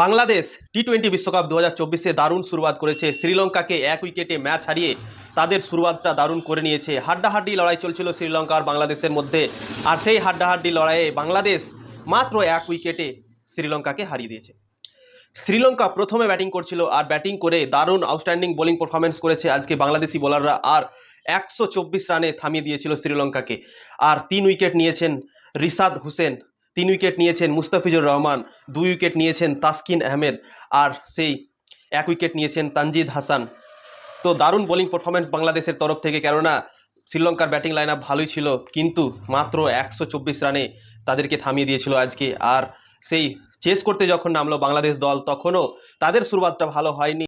Bangladesh T twenty বিশ্বকাপ দু হাজার চব্বিশে দারুণ শুরুয়াত করেছে। শ্রীলঙ্কাকে এক উইকেটে ম্যাচ হারিয়ে তাদের শুরুয়াতটা দারুণ করে নিয়েছে। হাড্ডাহাড্ডি লড়াই চলছিল শ্রীলঙ্কা আর বাংলাদেশের মধ্যে। আর সেই হাড্ডাহাড্ডি লড়াইয়ে বাংলাদেশ মাত্র এক উইকেটে শ্রীলঙ্কাকে হারিয়ে দিয়েছে। শ্রীলঙ্কা প্রথমে ব্যাটিং করছিল আর ব্যাটিং করে দারুণ আউটস্ট্যান্ডিং বোলিং পারফরমেন্স করেছে আজকে বাংলাদেশি বোলাররা। আর একশো চব্বিশ রানে থামিয়ে দিয়েছিল শ্রীলঙ্কাকে। আর তিন উইকেট নিয়েছেন রিসাদ হোসেন। তিন উইকেট নিয়েছেন মুস্তাফিজুর রহমান, দুই উইকেট নিয়েছেন তাসকিন আহমেদ আর সেই এক উইকেট নিয়েছেন তানজিদ হাসান। তো দারুণ বোলিং পারফরমেন্স বাংলাদেশের তরফ থেকে, কেননা শ্রীলঙ্কার ব্যাটিং লাইন ভালোই ছিল, কিন্তু মাত্র একশো চব্বিশ রানে তাদেরকে থামিয়ে দিয়েছিল আজকে। আর সেই চেস করতে যখন নামলো বাংলাদেশ দল, তখনও তাদের শুরুয়াতটা ভালো হয়নি।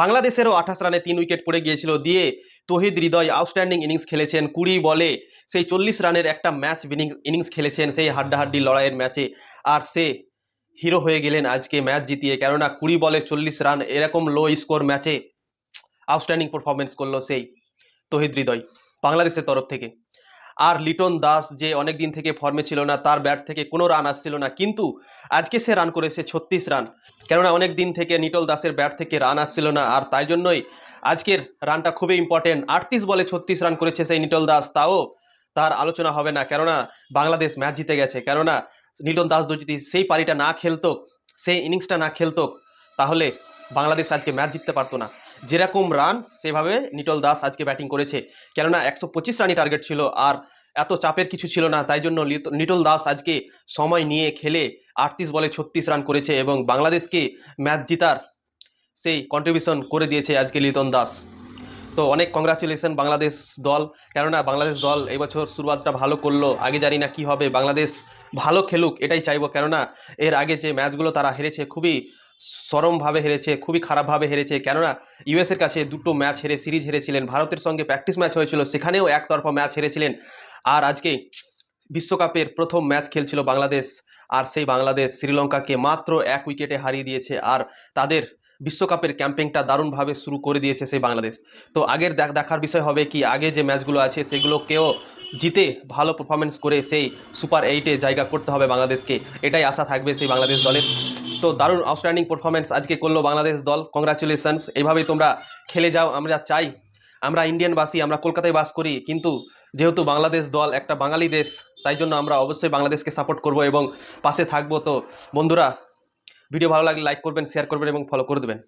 বাংলাদেশেরও আঠাশ রানে তিন উইকেট পড়ে গিয়েছিল, দিয়ে তহিদ হৃদয় আউটস্ট্যান্ডিং ইনিংস খেলেছেন, কুড়ি বলে সেই চল্লিশ রানের একটা ম্যাচ ইনিংস খেলেছেন সেই হাড্ডাহাড্ডি লড়াইয়ের ম্যাচে আর সে হিরো হয়ে গেলেন আজকে ম্যাচ জিতিয়ে, কেননা কুড়ি বলে চল্লিশ রান এরকম লো স্কোর ম্যাচে আউটস্ট্যান্ডিং পারফরমেন্স করল সেই তহিদ হৃদয় বাংলাদেশের তরফ থেকে। আর লিটন দাস যে অনেক দিন থেকে ফর্মে ছিল না, তার ব্যাট থেকে কোনো রান আসছিল না। কিন্তু আজকে সে রান করেছে ছত্রিশ রান কেননা অনেক দিন থেকে নিটল দাসের ব্যাট থেকে রান আসছিল না, আর তাই জন্যই আজকের রানটা খুবই ইম্পর্টেন্ট আটত্রিশ বলে ছত্রিশ রান করেছে সেই নিটল দাস, তাও তার আলোচনা হবে না। কেননা বাংলাদেশ ম্যাচ জিতে গেছে। কেননা নিটন দাস যদি সেই পারিটা না খেলতো, সেই ইনিংসটা না খেলতো, তাহলে বাংলাদেশ আজকে ম্যাচ জিততে পারতো না। যেরকম রান সেভাবে নিটল দাস আজকে ব্যাটিং করেছে। কেননা একশো পঁচিশ রানই টার্গেট ছিল আর এত চাপের কিছু ছিল না, তাই জন্য নিটল দাস আজকে সময় নিয়ে খেলে আটত্রিশ বলে ছত্রিশ রান করেছে এবং বাংলাদেশকে ম্যাচ জিতার সেই কন্ট্রিবিউশন করে দিয়েছে আজকে লিটন দাস। তো অনেক কংগ্রাচুলেশন বাংলাদেশ দল, কেননা বাংলাদেশ দল এবছর শুরুয়াতটা ভালো করল, আগে জানি না কি হবে, বাংলাদেশ ভালো খেলুক এটাই চাইব, কেননা এর আগে যে ম্যাচগুলো তারা হেরেছে, খুবই চরমভাবে হেরেছে, খুবই খারাপভাবে হেরেছে। কেননা ইউএসের কাছে দুটো ম্যাচ হেরে, সিরিজ হেরেছিলেন। ভারতের সঙ্গে প্র্যাকটিস ম্যাচ হয়েছিল, সেখানেও একতরফা ম্যাচ হেরেছিলেন। আর আজকে বিশ্বকাপের প্রথম ম্যাচ খেলছিল বাংলাদেশ। আর সেই বাংলাদেশ শ্রীলঙ্কাকে মাত্র এক উইকেটে হারিয়ে দিয়েছে। আর তাদের বিশ্বকাপের ক্যাম্পেইনটা দারুণভাবে শুরু করে দিয়েছে সেই বাংলাদেশ। তো আগের দেখ- দেখার বিষয় হবে কি, আগে যে ম্যাচগুলো আছে, সেগুলোকেও জিতে ভালো পারফরমেন্স করে সেই সুপার এইটে জায়গা করতে হবে বাংলাদেশকে। এটাই আশা থাকবে সেই বাংলাদেশ দলের। তো দারুণ আউটস্ট্যান্ডিং পারফরমেন্স আজকে করল বাংলাদেশ দল। কংগ্রাচুলেশনস এইভাবেই তোমরা খেলে যাও, আমরা চাই। আমরা ইন্ডিয়ানবাসী, আমরা কলকাতায় বাস করি, কিন্তু যেহেতু বাংলাদেশ দল একটা বাঙালি দেশ, তাই জন্য আমরা অবশ্যই বাংলাদেশকে সাপোর্ট করব এবং পাশে থাকব। তো বন্ধুরা ভিডিও ভালো লাগলে লাইক করবেন শেয়ার করবেন এবং ফলো করে দেবেন।